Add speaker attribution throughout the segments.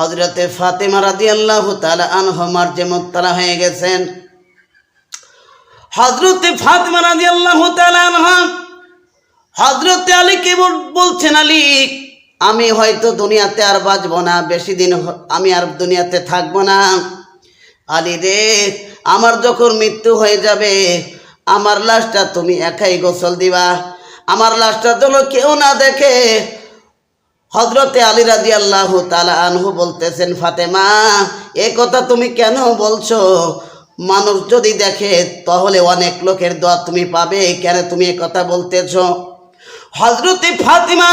Speaker 1: হজরতে ফাতেমা রাদি আল্লাহ তালা আনহমার যে মোত্তালা হয়ে গেছেন। হজরতে ফাতেমা রাদি আল্লাহ তালা আনহা হজরতে আলীকে বল- বলছেন, আলী, আমি হয়তো দুনিয়াতে আর বাঁচব না, বেশি দিন আমি আর দুনিয়াতে থাকব না। আলী রে, আমার যখন মৃত্যু হয়ে যাবে, আমার লাশটা তুমি একাই গোসল দিবা। আমার লাশটা যেন কেউ না দেখে হজরতে আলী রাজি আল্লাহ তালা আনহু বলতেছেন, ফাতেমা, এ কথা তুমি কেন বলছো? মানুষ যদি দেখে, তাহলে অনেক লোকের দোয়া তুমি পাবে। কেন তুমি এ কথা বলতেছ? হজরতে ফাতেমা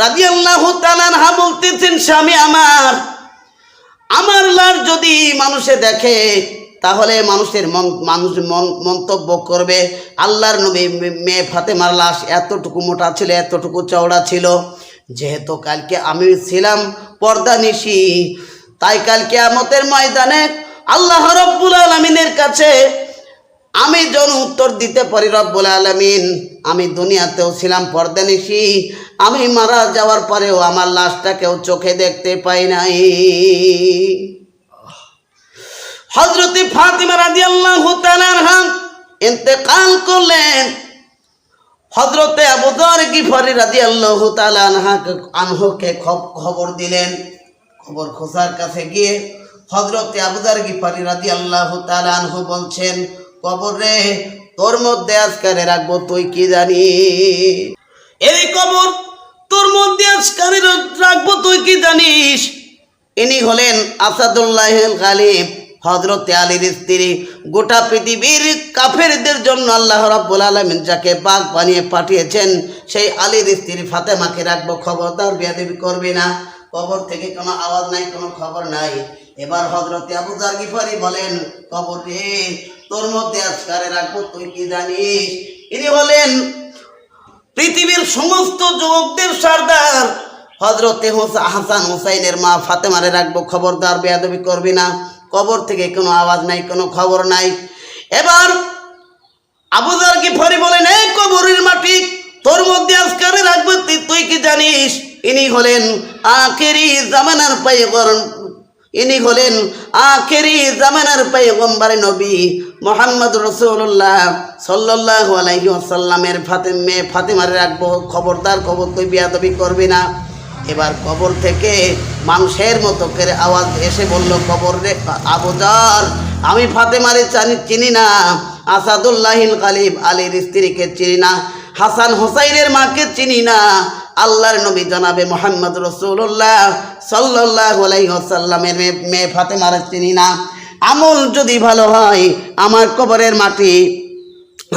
Speaker 1: রাজি আল্লাহ তালানহা বলতেছেন, স্বামী আমার আমার লাশ যদি মানুষে দেখে, তাহলে মানুষের মন, মানুষ মন, মন্তব্য করবে, আল্লাহর নবী মেয়ে ফাতেমার লাশ এতটুকু মোটা ছিল, এতটুকু চওড়া ছিল। যেহেতু কালকে আমি ছিলাম পর্দা নিশি, তাই কালকে আমতের ময়দানে আল্লাহ রব্বুল আলমিনের কাছে আমি যেন উত্তর দিতে পারি রব্বুল আলমিন। আমি দুনিয়াতেও ছিলাম পর্দানিসি আমি মারা যাওয়ার পরেও আমার লাশটা কেউ চোখে দেখতে পাই নাই। হজরতি ফাতিমা রাজি আল্লাহ ইন্তেকাল করলেন। হজরতে আবুদর গিফারি রাজি আল্লাহ আনহাকে আনহুকে খব- খবর দিলেন। খবর খোসার কাছে গিয়ে হজরতে আবুদার গিফারি রাজি আল্লাহ আনহু বলছেন, কবর রে, তোর মধ্যে আজকারে রাখব, তুই কি জানি এই কবর তোর মধ্যে আজকারে রাখব, তুই কি জানিস? ইনি হলেন আসাদুল্লাহ গালিব। হজরতে আলীর স্ত্রী গোটা পৃথিবীর কাফেরদের জন্য আল্লাহ রাব্বুল আলমিন যাকে বাঘ বানিয়ে পাঠিয়েছেন, সেই আলীর স্ত্রী ফাতেমাকে রাখব খবরদার বিয়াদেবি করবি না। কবর থেকে কোনো আওয়াজ নাই, কোনো খবর নাই। এবার হজরতে আবু জার গিফারি বলেন কবর রে তোর মধ্যে আজকারে রাখব, তুই কি জানিস? ইনি হলেন পৃথিবীর সমস্ত যুবকদের সর্দার হজরতে হোসা, হাসান হুসাইনের মা ফাতেমারে রাখব খবরদার বেয়াদবি করবি না। কবর থেকে কোনো আওয়াজ নাই, কোনো খবর নাই। এবার আবুদার কি ফরি বলেন, এই কবরের মাটি তোর মধ্যে আজকারে রাখব তুই কি জানিস? ইনি হলেন আখেরি জামানার পাইগর ইনি হলেন আখেরি জামানার পাইগম্বর নবী মোহাম্মদ রসুল্লাহ সাল্লাহ আলাইহি আসাল্লামের ফাতেম মেয়ে ফাতেমারে রাখব, খবরদার খবর তুই বিয়াদবি করবি না। এবার কবর থেকে মানুষের মতো করে আওয়াজ এসে বলল, কবর রে আবুজার আমি ফাতেমারে জানি, চিনি না। আসাদুল্লাহিল গালিব আলীর স্ত্রীকে চিনি না। হাসান হোসাইনের মাকে চিনি না। আল্লাহর নবী জনাবে মোহাম্মদ রসুল্লাহ সাল্লাহ আলাইসাল্লামের মেয়ে ফাতেমারে চিনি না। আমল যদি ভালো হয়, আমার কবরের মাটি,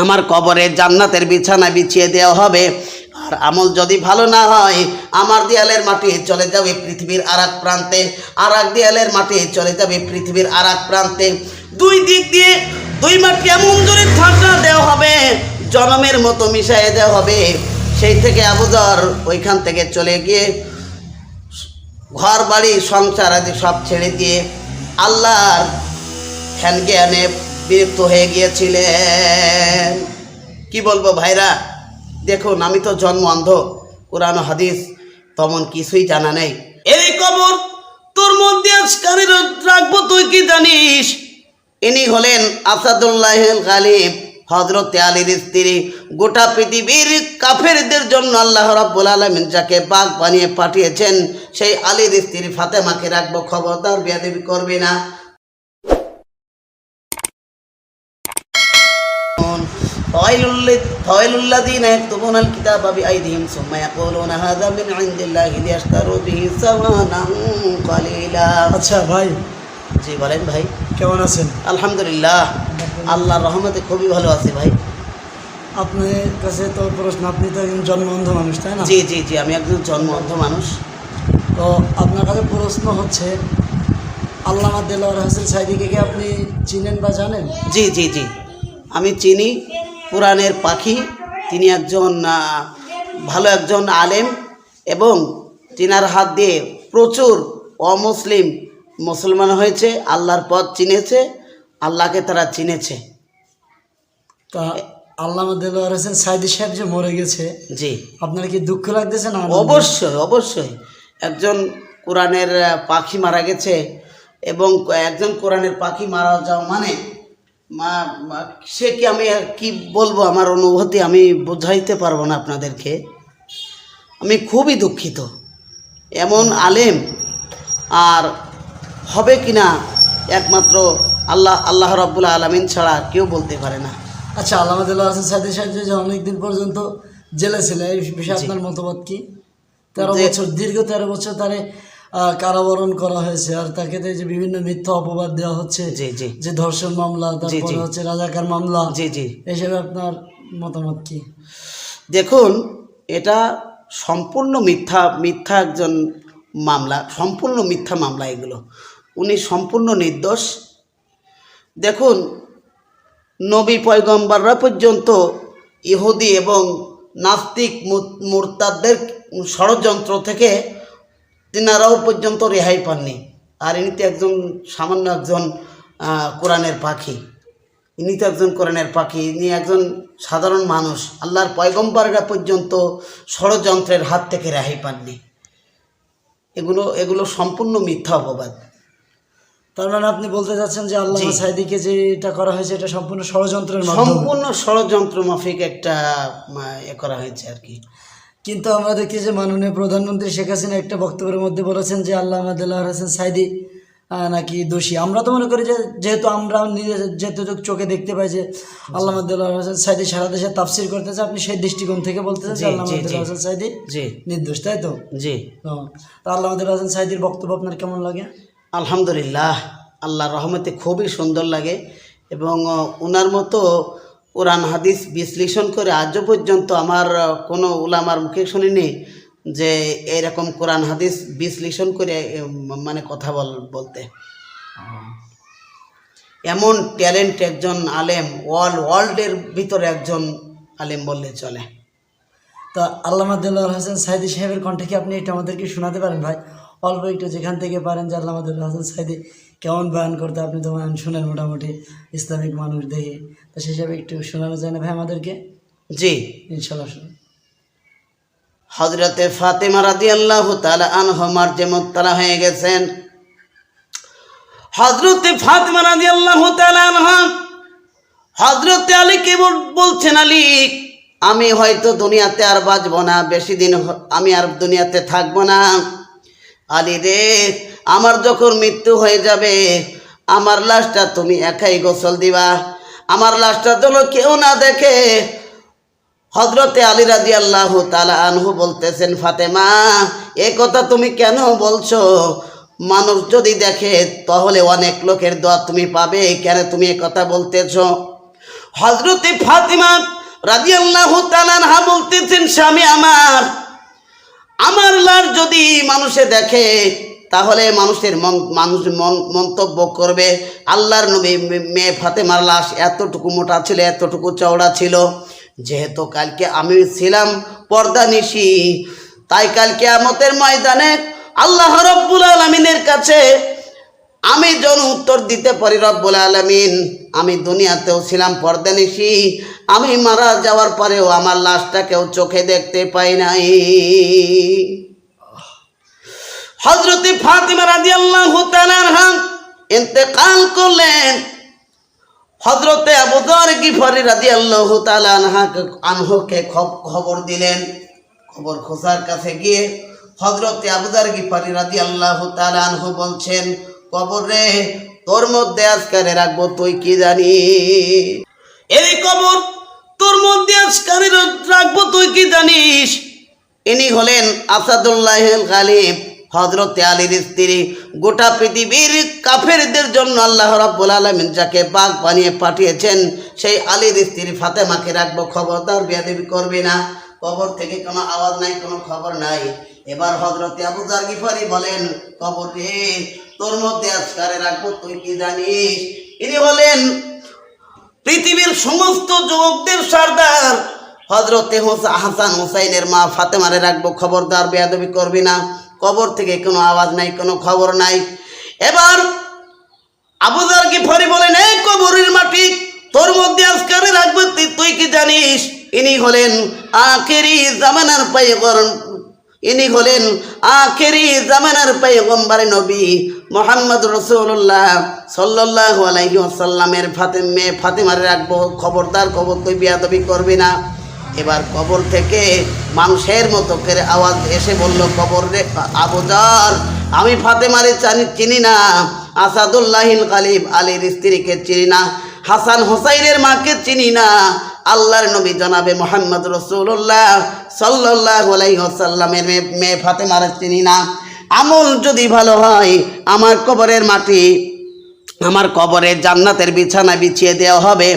Speaker 1: আমার কবরের জান্নাতের বিছানা বিছিয়ে দেওয়া হবে। আর আমল যদি ভালো না হয়, আমার দেয়ালের মাটি চলে যাবে পৃথিবীর আর প্রান্তে আর এক দেয়ালের মাটি চলে যাবে পৃথিবীর আর প্রান্তে। দুই দিক দিয়ে দুই মাটি এমন জোরে ঠান্ডা দেওয়া হবে, জনমের মতো মিশিয়ে দেওয়া হবে। সেই থেকে আবুদর ওইখান থেকে চলে গিয়ে ঘর বাড়ি সংসার আদি সব ছেড়ে দিয়ে আল্লাহর ধ্যান জ্ঞানে বিরক্ত হয়ে গিয়েছিলেন। কি বলব ভাইরা? দেখুন আমি তো জন্ম অন্ধ। কোরআন হাদিস, তেমন কিছুই জানা নেই। এই কবর তোর মধ্যে আজকারে রাখব, তুই কি জানিস? ইনি হলেন আসাদুল্লাহ গালিব হজরত আলীর স্ত্রী। গোটা পৃথিবীর কাফেরদের জন্য আল্লাহ রাব্বুল আলমিন যাকে বাঘ বানিয়ে পাঠিয়েছেন, সেই আলীর স্ত্রী ফাতেমাকে রাখব। খবরদার বিয়াদেবি করবি না। ফাওয়াইলুল্লাযীনা
Speaker 2: আচ্ছা ভাই।
Speaker 1: জি বলেন ভাই।
Speaker 2: কেমন আছেন?
Speaker 1: আলহামদুলিল্লাহ। আল্লাহর রহমতে খুবই ভালো আছি ভাই।
Speaker 2: আপনার কাছে তো প্রশ্ন আপনি তো একজন জন্ম অন্ধ মানুষ তাই না?
Speaker 1: জি জি জি আমি একজন জন্ম মানুষ।
Speaker 2: তো আপনার কাছে প্রশ্ন হচ্ছে আল্লামা দেলোয়ার সাইদিকে কি আপনি চিনেন বা জানেন?
Speaker 1: জি জি জি। আমি চিনি। কোরআনের পাখি তিনি একজন ভালো একজন আলেম এবং তিনার হাত দিয়ে প্রচুর অমুসলিম মুসলমান হয়েছে আল্লাহর পথ চিনেছে আল্লাহকে তারা চিনেছে।
Speaker 2: তা আল্লামা দেলোয়ার হাসান সাইদি সাহেব যে মরে গেছে
Speaker 1: জি।
Speaker 2: আপনার কি দুঃখ লাগতেছে না?
Speaker 1: অবশ্যই অবশ্যই। একজন কোরআনের পাখি মারা গেছে এবং একজন কোরআনের পাখি মারা যাওয়া মানে মা- সে কি আমি আর কি বলব? আমার অনুভূতি আমি বোঝাইতে পারব না আপনাদেরকে। আমি খুবই দুঃখিত। এমন আলেম আর হবে কি না একমাত্র আল্লাহ আল্লাহ রব্বুল আলমিন ছাড়া কেউ বলতে পারে না।
Speaker 2: আচ্ছা আল্লাহ হাসান সাইদি সাহেব যে অনেকদিন পর্যন্ত জেলে ছিল এই বিষয়ে আপনার মতামত কি? তেরো বছর দীর্ঘ তেরো বছর তারে কারাবরণ করা হয়েছে। আর তাকে যে বিভিন্ন মিথ্যা অপবাদ দেওয়া হচ্ছে।
Speaker 1: জি জি।
Speaker 2: যে ধর্ষণ মামলা তারপরে হচ্ছে রাজাকার মামলা।
Speaker 1: জি জি।
Speaker 2: এসবে আপনার মতামত কি?
Speaker 1: দেখুন এটা সম্পূর্ণ মিথ্যা মিথ্যা একজন মামলা সম্পূর্ণ মিথ্যা মামলা এগুলো। উনি সম্পূর্ণ নির্দোষ। দেখুন নবী পয়গম্বররা পর্যন্ত ইহুদি এবং নাস্তিক মু- মুরতাদদের ষড়যন্ত্র থেকে তিনারাও পর্যন্ত রেহাই পাননি। আর ইনি তো একজন সামান্য একজন কোরআনের পাখি। ইনি তো একজন কোরআনের পাখি। ইনি একজন সাধারণ মানুষ। আল্লাহর পয়গম্বররা পর্যন্ত ষড়যন্ত্রের হাত থেকে রেহাই পাননি। এগুলো এগুলো সম্পূর্ণ মিথ্যা অপবাদ।
Speaker 2: তার মানে আপনি বলতে চাচ্ছেন যে আল্লাহ। সাইদিকে যে এটা করা হয়েছে এটা সম্পূর্ণ ষড়যন্ত্রের
Speaker 1: সম্পূর্ণ ষড়যন্ত্র মাফিক একটা এ করা হয়েছে আর কি।
Speaker 2: কিন্তু আমরা দেখি যে মাননীয় প্রধানমন্ত্রী শেখ হাসিনা একটা বক্তব্যের মধ্যে বলেছেন যে আল্লাহ আহমদুল্লাহ হাসান সাইদি নাকি দোষী। আমরা তো মনে করি যে যেহেতু আমরা যেহেতু চোখে দেখতে পাই যে আল্লাহ আহমদুল্লাহ হাসান সাইদি সারা দেশে তাফসির করতেছে আপনি সেই দৃষ্টিকোণ থেকে বলতেছেন যে
Speaker 1: জি,
Speaker 2: আল্লাহ
Speaker 1: জি,
Speaker 2: আহমদুল্লাহ হাসান সাইদি নির্দোষ তাই তো?
Speaker 1: জি।
Speaker 2: তা আল্লাহ আহমদুল্লাহ হাসান সাইদির বক্তব্য আপনার কেমন লাগে?
Speaker 1: আলহামদুলিল্লাহ আল্লাহর রহমতে খুবই সুন্দর লাগে এবং ওনার মতো কোরআন, হাদিস বিশ্লেষণ করে আজও পর্যন্ত আমার কোনো উলামার মুখে শুনিনি যে এরকম কোরআন, হাদিস বিশ্লেষণ করে মানে কথা বল, বলতে। এমন ট্যালেন্ট একজন আলেম, ওয়াল, ওয়ার্ল্ডের ভিতরে একজন আলেম বললে চলে।
Speaker 2: তা আল্লাহ হাসান সাইদি সাহেবের কণ্ঠে কি আপনি এটা আমাদেরকে শোনাতে পারেন ভাই? অল্প একটু যেখান থেকে পারেন যে আল্লাহ আহমদুল্লাহ হাসান সাইদি কেমন বয়ান করতে আপনি তো বয়ান শুনেন মোটামুটি ইসলামিক মানুষ দেখে। তো সেই হিসাবে একটু শোনানো যায় না ভাই আমাদেরকে?
Speaker 1: জি।
Speaker 2: ইনশাল্লাহ শুনুন।
Speaker 1: হজরতে ফাতেমা রাদি আল্লাহ তালা আনহমার যে মোত্তালা হয়ে গেছেন। হজরতে ফাতেমা রাদি আল্লাহ তালা আনহা হজরতে আলীকে বল- বলছেন আলী আমি হয়তো দুনিয়াতে আর বাঁচবো না বেশি দিন আমি আর দুনিয়াতে থাকব না। আলী রে, আমার যখন মৃত্যু হয়ে যাবে, আমার লাশটা তুমি একাই গোসল দিবা। আমার লাশটা যেন কেউ না দেখে। হজরতে আলী রাজি আল্লাহ তালা আনহু বলতেছেন, ফাতেমা, এ কথা তুমি কেন বলছো? মানুষ যদি দেখে, তাহলে অনেক লোকের দোয়া তুমি পাবে। কেন তুমি এ কথা বলতেছ? হজরতে ফাতেমা রাজি আল্লাহ তালানহা বলতেছেন, স্বামী আমার আমার লাশ যদি মানুষে দেখে, তাহলে মানুষের মন, মানুষ মন- মন্তব্য করবে, আল্লাহর নবী মেয়ে ফাতেমার লাশ এতটুকু মোটা ছিল, এতটুকু চওড়া ছিল। যেহেতু কালকে আমি ছিলাম পর্দা নিশি, তাই কালকে আমতের ময়দানে আল্লাহ রব্বুল আলমিনের কাছে আমি যেন উত্তর দিতে পারি রব্বুল আলমিন। আমি দুনিয়াতেও ছিলাম পর্দানিসি আমি মারা যাওয়ার পরেও আমার লাশটা কেউ চোখে দেখতে পাই নাই। হজরতে ফাতিমা রাজি আল্লাহ ইন্তেকাল করলেন। হজরতে আবুদর গিফারি রাজি আল্লাহ আনহকে খব- খবর দিলেন। খবর খোসার কাছে গিয়ে হজরতে আবুদার গিফারি রাজি আল্লাহ আনহু বলছেন, কবর রে তোর মধ্যে আজকারে রাখব, তুই কি জানি এই কবর তোর মধ্যে আজকারে রাখব, তুই কি জানিস? ইনি হলেন আসাদুল্লাহ গালিব হজরতে আলীর স্ত্রী। গোটা পৃথিবীর কাফেরদের জন্য আল্লাহ রাব্বুল আলমিন যাকে বাঘ বানিয়ে পাঠিয়েছেন, সেই আলীর স্ত্রী ফাতেমাকে রাখব। খবরদার বিয়াদেবি করবে না। কবর থেকে কোনো আওয়াজ নাই, কোনো খবর নাই। এবার হজরতে আবু জার গিফারি বলেন, কবর রে, তোর মধ্যে আজকারে রাখব, তুই কি জানিস? ইনি পৃথিবীর সমস্ত যুবকদের সর্দার। হজরতে হোসা- হাসান হুসাইনের মা ফাতেমারে রাখব, খবরদার বেয়াদবি করবি না। কবর থেকে কোনো আওয়াজ নাই, কোনো খবর নাই। এবার আবুদার কি ফরি বলেন, এই কবরের মাটি তোর মধ্যে আজকারে রাখবে, তুই তুই কি জানিস? ইনি হলেন আখেরি জামানার পাইগর ইনি হলেন আখেরি জামানার পেগম্বরে নবী মোহাম্মদ রসুল্লাহ সাল্লাহ আলাইহি আসাল্লামের ফাতেম মেয়ে ফাতেমারে রাখব খবরদার খবর তুই বিয়াদবি করবি না? এবার কবর থেকে মাংসের মতো করে আওয়াজ এসে বলল, কবর রে আবুদার আমি ফাতেমারে জানি চিনি না। আসাদুল্লাহিল কালিব আলীর স্ত্রীকে চিনি না। হাসান হোসাইনের মাকে চিনি না। আল্লাহর নবী জনাবে মোহাম্মদ রসুল্লাহ সাল্লাহ আলাইসাল্লামের মেয়ে ফাতেমারে চিনি না। আমল যদি ভালো হয়, আমার কবরের মাটি, আমার কবরে জান্নাতের বিছানা বিছিয়ে দেওয়া হবে।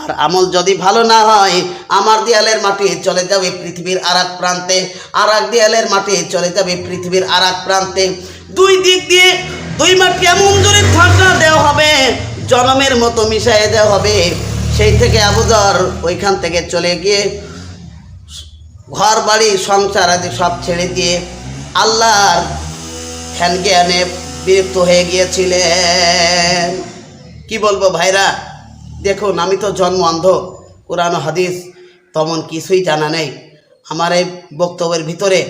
Speaker 1: আর আমল যদি ভালো না হয়, আমার দেয়ালের মাটি চলে যাবে পৃথিবীর আর প্রান্তে। আর এক দেয়ালের মাটি চলে যাবে পৃথিবীর আর প্রান্তে। দুই দিক দিয়ে দুই মাটি এমন জোরে ঠান্ডা দেওয়া হবে, জনমের মতো মিশিয়ে দেওয়া হবে। সেই থেকে আবুদর ওইখান থেকে চলে গিয়ে ঘর বাড়ি সংসার আদি সব ছেড়ে দিয়ে আল্লাহর ধ্যান জ্ঞানে বিরক্ত হয়ে গিয়েছিলেন। কি বলব ভাইরা? দেখুন, আমি তো জন্ম অন্ধ, কোরআন হাদিস তেমন কিছুই জানা নেই। আমার এই বক্তব্যের ভিতরে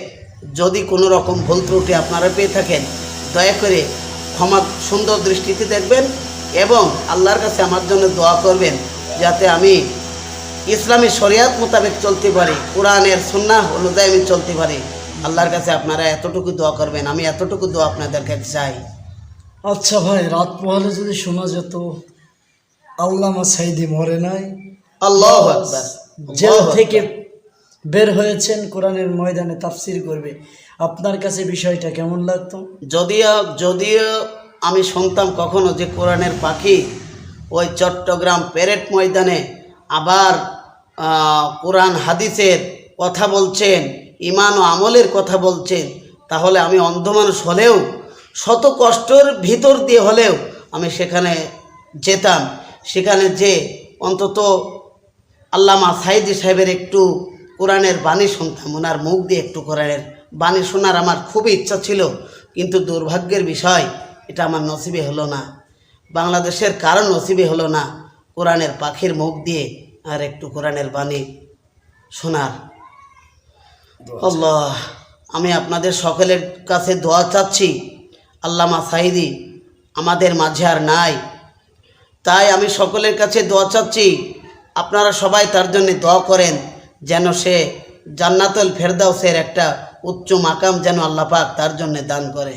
Speaker 1: যদি কোনো রকম ভুল ত্রুটি আপনারা পেয়ে থাকেন, দয়া করে ক্ষমা সুন্দর দৃষ্টিতে দেখবেন এবং আল্লাহর কাছে আমার জন্য দোয়া করবেন। যাতে আমি ইসলামী শরিয়াত মোতাবেক চলতে পারি কোরআনের সুন্নাহ অনুযায়ী আমি চলতে পারি। আল্লাহর কাছে আপনারা এতটুকু দোয়া করবেন আমি এতটুকু দোয়া আপনাদের কাছে চাই।
Speaker 2: আচ্ছা ভাই রাত পোহালে যদি শোনা যেত আল্লামা সাইদি মরে নাই।
Speaker 1: আল্লাহ আকবার
Speaker 2: জেল থেকে বের হয়েছেন কোরআনের ময়দানে তাফসির করবে। আপনার কাছে বিষয়টা কেমন লাগতো?
Speaker 1: যদিও যদিও আমি শুনতাম কখনো যে কোরআনের পাখি ওই চট্টগ্রাম প্যারেড ময়দানে আবার কোরআন হাদিসের কথা বলছেন ইমান ও আমলের কথা বলছেন, তাহলে আমি অন্ধ মানুষ হলেও, শত কষ্টর ভিতর দিয়ে হলেও আমি সেখানে যেতাম। সেখানে যে অন্তত আল্লামা সাইদি সাহেবের একটু কোরআনের বাণী শুনতাম, ওনার মুখ দিয়ে একটু কোরআনের বাণী শোনার আমার খুবই ইচ্ছা ছিল, কিন্তু দুর্ভাগ্যের বিষয়, এটা আমার নসিবে হলো না। বাংলাদেশের কারণ নসিবে হলো না কোরআনের পাখির মুখ দিয়ে আর একটু কোরআনের বাণী শোনার। আল্লাহ আমি আপনাদের সকলের কাছে দোয়া চাচ্ছি আল্লামা সাইদি আমাদের মাঝে আর নাই। তাই আমি সকলের কাছে দোয়া চাচ্ছি আপনারা সবাই তার জন্য দোয়া করেন যেন সে জান্নাতুল ফেরদাউসের একটা উচ্চ মাকাম যেন আল্লাহ পাক তার জন্য দান করে।